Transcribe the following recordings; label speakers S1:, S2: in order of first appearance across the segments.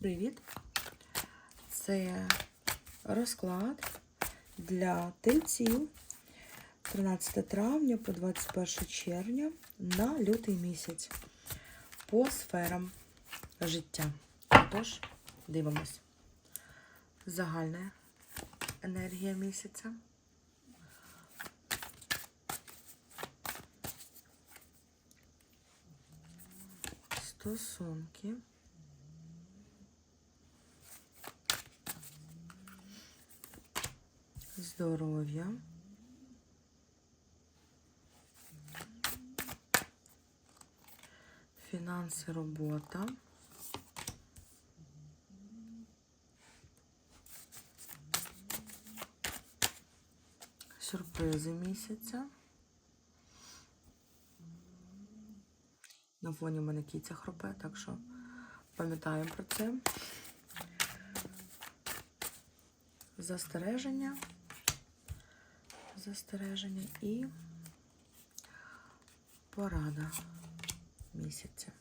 S1: Привіт! Це розклад для тельців 13 травня по 21 червня на лютий місяць по сферам життя. Тож, дивимось. Загальна енергія місяця. Стосунки. Здоров'я, фінанси, робота, сюрпризи місяця. На фоні в мене кіця хропе, так що пам'ятаємо про це. Застереження застереження і порада місяця.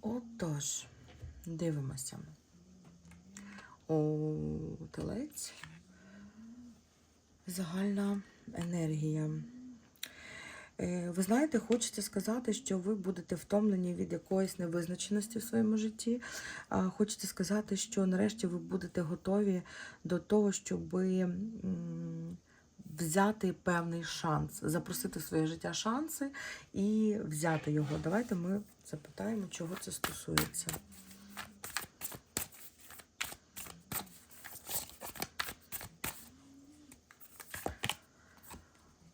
S1: Отож, дивимося. О, телець. Загальна енергія. Е, Ви знаєте, хочеться сказати, що ви будете втомлені від якоїсь невизначеності в своєму житті. Хочеться сказати, що нарешті ви будете готові до того, щоб взяти певний шанс, запросити в своє життя шанси і взяти його. Давайте ми запитаємо, чого це стосується.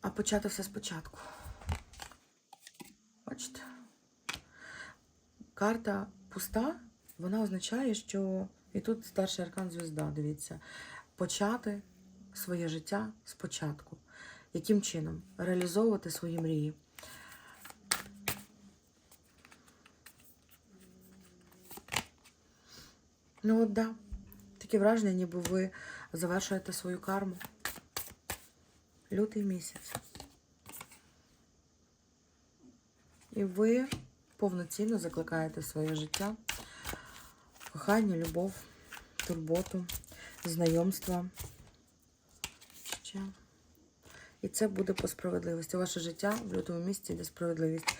S1: А почати все спочатку. Карта пуста, вона означає, що і тут старший аркан звізда, дивіться, почати своє життя спочатку. Яким чином? Реалізовувати свої мрії. Ну от да. Таке враження, ніби ви завершуєте свою карму. Лютий місяць. І ви повноцінно закликаєте своє життя кохання, любов, турботу, знайомства. І це буде по справедливості. Ваше життя в лютому місці йде справедливість.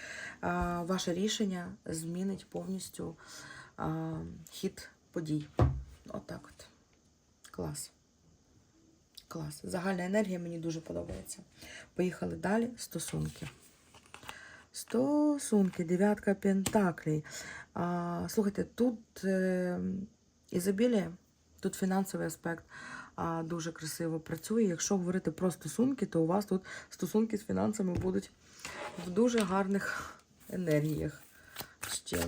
S1: Ваше рішення змінить повністю хід подій. Отак от. Клас. Клас. Загальна енергія мені дуже подобається. Поїхали далі. Стосунки. Стосунки, дев'ятка пентаклей. А, Слухайте, тут е, ізобілія, тут фінансовий аспект а, дуже красиво працює. Якщо говорити про стосунки, то у вас тут стосунки з фінансами будуть в дуже гарних енергіях. Ще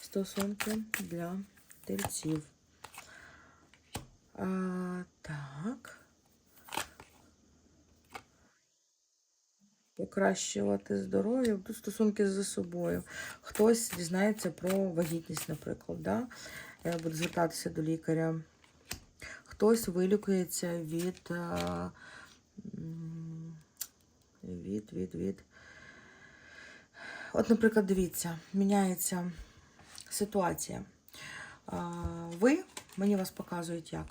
S1: стосунки для тельців. А, Так. Покращувати здоров'я, тут стосунки з собою. Хтось дізнається про вагітність, наприклад, да? Буде звертатися до лікаря. Хтось вилікується від, е, від, від, від. От, наприклад, дивіться, міняється ситуація. Ви, мені вас показують як.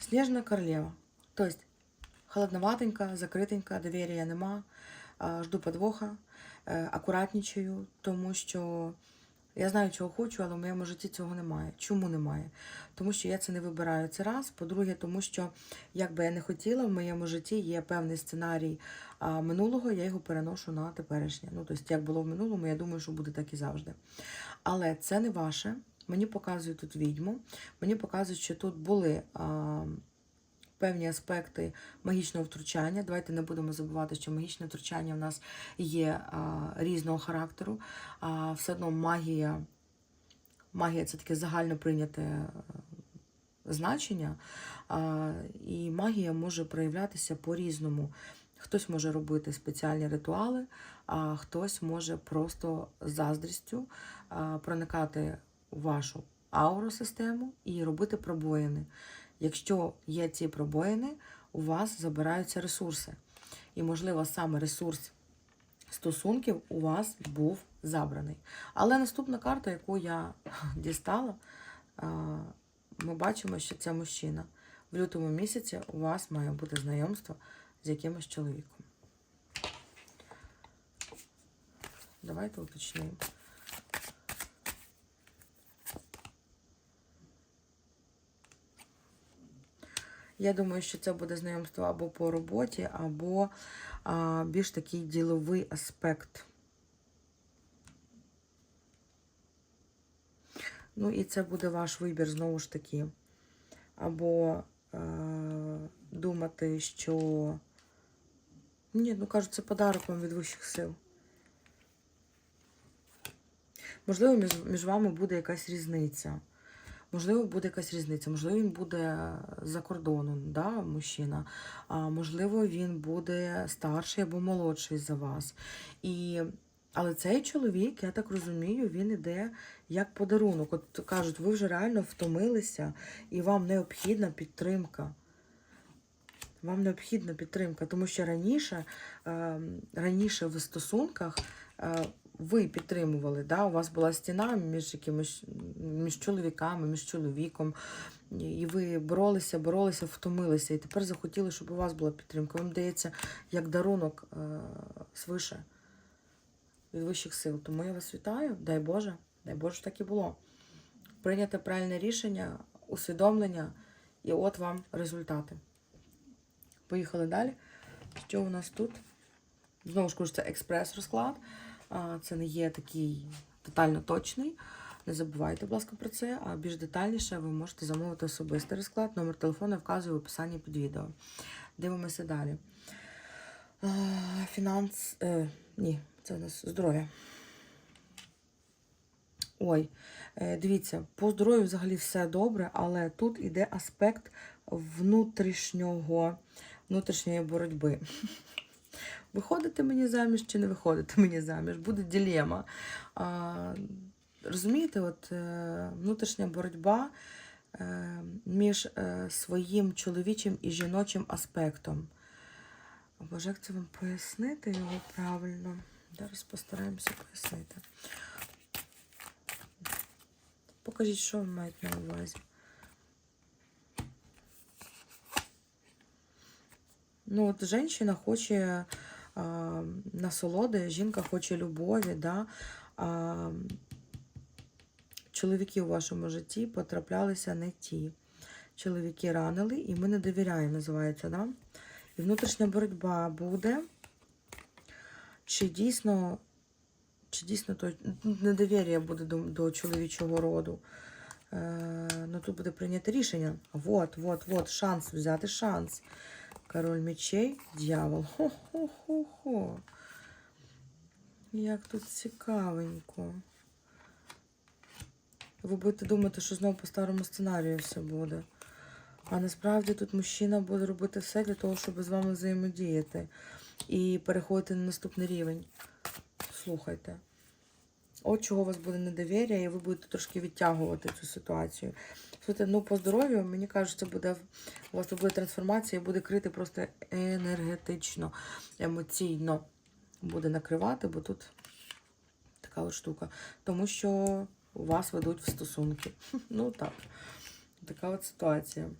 S1: Сніжна королева. Тобто, холодноватенька, закритенька, довір'я нема. Жду подвоха, е, акуратнічаю, тому що я знаю, чого хочу, але в моєму житті цього немає. Чому немає? Тому що я це не вибираю. Це раз. По-друге, тому що, як би я не хотіла, в моєму житті є певний сценарій минулого, я його переношу на теперішнє. Ну, тобто, як було в минулому, я думаю, що буде так і завжди. Але це не ваше. Мені показують тут відьму. Мені показують, що тут були певні аспекти магічного втручання. Давайте не будемо забувати, що магічне втручання в нас є а, різного характеру. А все одно магія, магія це таке загально прийняте значення. А, і магія може проявлятися по-різному. Хтось може робити спеціальні ритуали, а хтось може просто заздрістю а, проникати в вашу ауросистему і робити пробоїни. Якщо є ці пробоїни, у вас забираються ресурси. І, можливо, саме ресурс стосунків у вас був забраний. Але наступна карта, яку я дістала, ми бачимо, що це мужчина. В лютому місяці у вас має бути знайомство з якимось чоловіком. Давайте уточнимо. Я думаю, що це буде знайомство або по роботі, або а, більш такий діловий аспект. Ну, і це буде ваш вибір знову ж таки. Або е, думати, що. Ні, ну кажуть, це подарок вам від вищих сил. Можливо, між, між вами буде якась різниця. Можливо, буде якась різниця. Можливо, він буде за кордоном, да, мужчина. А можливо, він буде старший або молодший за вас. І... Але цей чоловік, я так розумію, він іде як подарунок. От кажуть, ви вже реально втомилися, і вам необхідна підтримка. Вам необхідна підтримка, тому що раніше, е, раніше в стосунках е, ви підтримували, да? у вас була стіна між якимось між чоловіками, між чоловіком, і ви боролися, боролися, втомилися, і тепер захотіли, щоб у вас була підтримка. Вам дається як дарунок е, свише від вищих сил. Тому я вас вітаю, дай Боже, дай Боже, так і було. Прийняти правильне рішення, усвідомлення, і от вам результати. Поїхали далі. Що у нас тут? Знову ж кажу, це експрес-розклад. Це не є такий тотально точний. Не забувайте, будь ласка, про це. А більш детальніше ви можете замовити особистий розклад. Номер телефону вказую в описанні під відео. Дивимося далі. Фінанс. Е, ні, це у нас здоров'я. Ой, е, дивіться, по здоров'ю взагалі все добре, але тут іде аспект внутрішнього, внутрішньої боротьби. Виходите мені заміж чи не виходите мені заміж? Буде дилема. А, Розумієте, от е, внутрішня боротьба е, між е, своїм чоловічим і жіночим аспектом. Боже, як це вам пояснити його правильно? Зараз постараємося пояснити. Покажіть, що ви маєте на увазі. Ну, от жінка хоче насолоди, жінка хоче любові, да? а, чоловіки у вашому житті потраплялися не ті. Чоловіки ранили, і ми не довіряємо, називається, да? І внутрішня боротьба буде. Чи дійсно, чи дійсно то недовір'я буде до, до чоловічого роду? Е, ну тут буде прийнято рішення. Вот, вот, вот, шанс взяти шанс. Король мечей, дьявол. Хо-хо-хо-хо. Як тут цікавенько. Ви будете думати, що знову по старому сценарію все буде. А насправді тут мужчина буде робити все для того, щоб з вами взаємодіяти і переходити на наступний рівень. Слухайте. От чого у вас буде недовір'я, і ви будете трошки відтягувати цю ситуацію. Слухайте, ну по здоров'ю, мені кажуть, буде у вас буде трансформація, буде крити просто енергетично, емоційно буде накривати, бо тут така от штука. Тому що вас ведуть в стосунки. Ну так. Така от ситуація.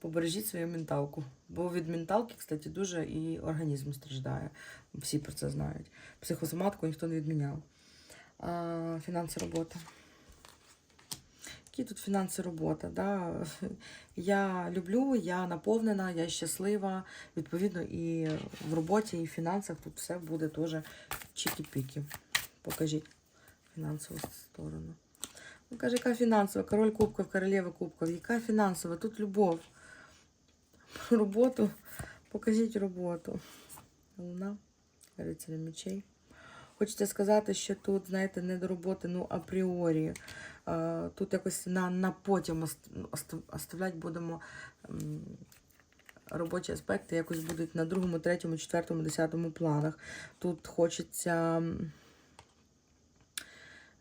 S1: Побережіть свою менталку. Бо від менталки, кстати, дуже і організм страждає. Всі про це знають. Психосоматику ніхто не відміняв. А, Фінанси робота. Які тут фінанси робота? Да? Я люблю, я наповнена, я щаслива. Відповідно, і в роботі, і в фінансах тут все буде теж чікі-піки. Покажіть фінансову сторону. Ну, каже, яка фінансова? Король кубків, королева кубків. Яка фінансова? Тут любов. Роботу. Покажіть роботу. Луна, рицаря мечей. Хочеться сказати, що тут, знаєте, не до роботи, ну, апріорі. Тут якось на на потім оставляти будемо робочі аспекти, якось будуть на другому, третьому, четвертому, десятому планах. Тут хочеться.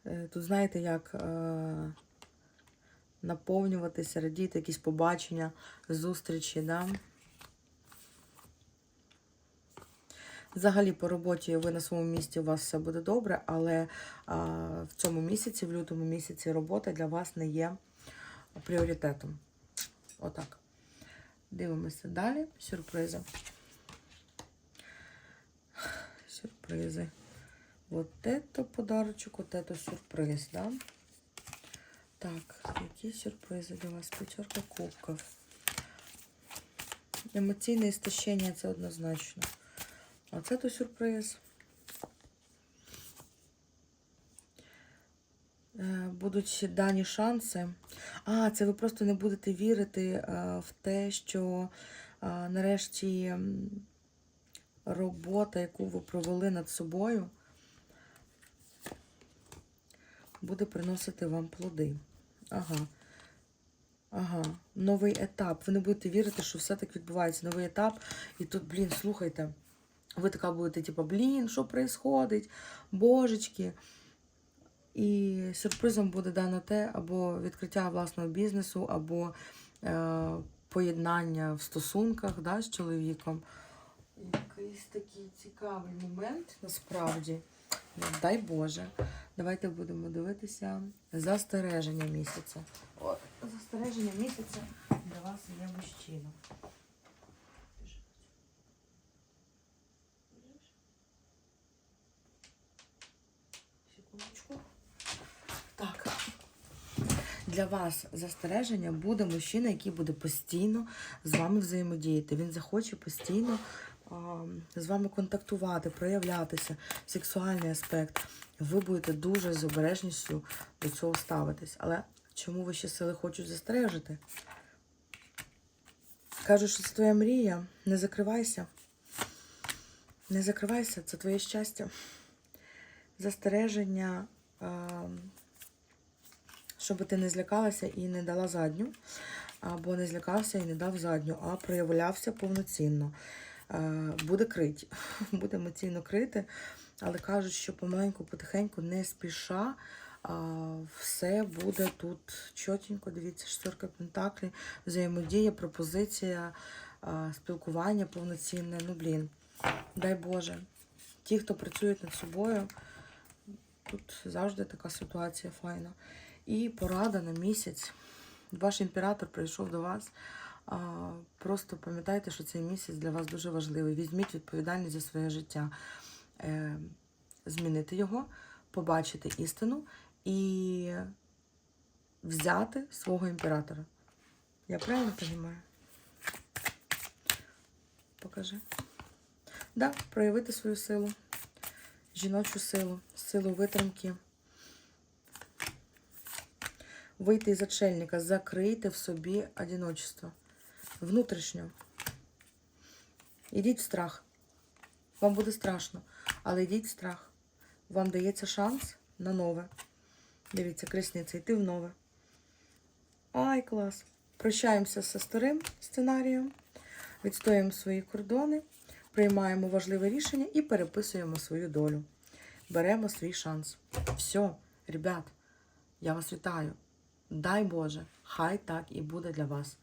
S1: е, Тут, знаєте, як е, наповнюватися, радіти, якісь побачення, зустрічі. Да? Взагалі, по роботі ви на своєму місці, у вас все буде добре, але а, в цьому місяці, в лютому місяці, робота для вас не є пріоритетом. Отак. Дивимося далі. Сюрпризи. Сюрпризи. Вот это подарочок, вот это сюрприз, да? Так, які сюрпризи для вас? П'ятерка кубків. Емоційне істощення це однозначно. А це сюрприз. Е, Будуть дані шанси. А, це ви просто не будете вірити е, в те, що е, нарешті робота, яку ви провели над собою, буде приносити вам плоди. Ага. Ага, новий етап. Ви не будете вірити, що все так відбувається. Новий етап. І тут, блін, слухайте. Ви така будете, типу, блін, що происходить? Божечки. І сюрпризом буде дано те, або відкриття власного бізнесу, або е, поєднання в стосунках да, з чоловіком. Якийсь такий цікавий момент, насправді. Дай Боже. Давайте будемо дивитися застереження місяця. О, застереження місяця для вас є мужчина. Так. Для вас застереження буде мужчина, який буде постійно з вами взаємодіяти. Він захоче постійно з вами контактувати, проявлятися, сексуальний аспект. Ви будете дуже з обережністю до цього ставитись. Але чому вищі сили хочуть застережити? Кажуть, що це твоя мрія. Не закривайся. Не закривайся, це твоє щастя. Застереження, щоб ти не злякалася і не дала задню, або не злякався і не дав задню, а проявлявся повноцінно. А, Буде крить, буде емоційно крити, але кажуть, що помаленьку, потихеньку, не спіша. Все буде тут чотенько. Дивіться, шестерка пентаклі, взаємодія, пропозиція, спілкування повноцінне. Ну, блін, дай Боже. Ті, хто працюють над собою, тут завжди така ситуація файна. І порада на місяць. Ваш імператор прийшов до вас. Просто пам'ятайте, що цей місяць для вас дуже важливий. Візьміть відповідальність за своє життя, Е, змінити його, побачити істину і взяти свого імператора. Я правильно розумію? Покажи. Да, проявити свою силу, жіночу силу, силу витримки. Вийти із отшельника, закрийте в собі одиночество. Внутрішньо. Ідіть в страх. Вам буде страшно, але йдіть в страх. Вам дається шанс на нове. Дивіться, крісниця, йти в нове. Ай, клас. Прощаємося зі старим сценарієм, відстоюємо свої кордони, приймаємо важливе рішення і переписуємо свою долю. Беремо свій шанс. Все, ребят, я вас вітаю. Дай Боже, хай так і буде для вас.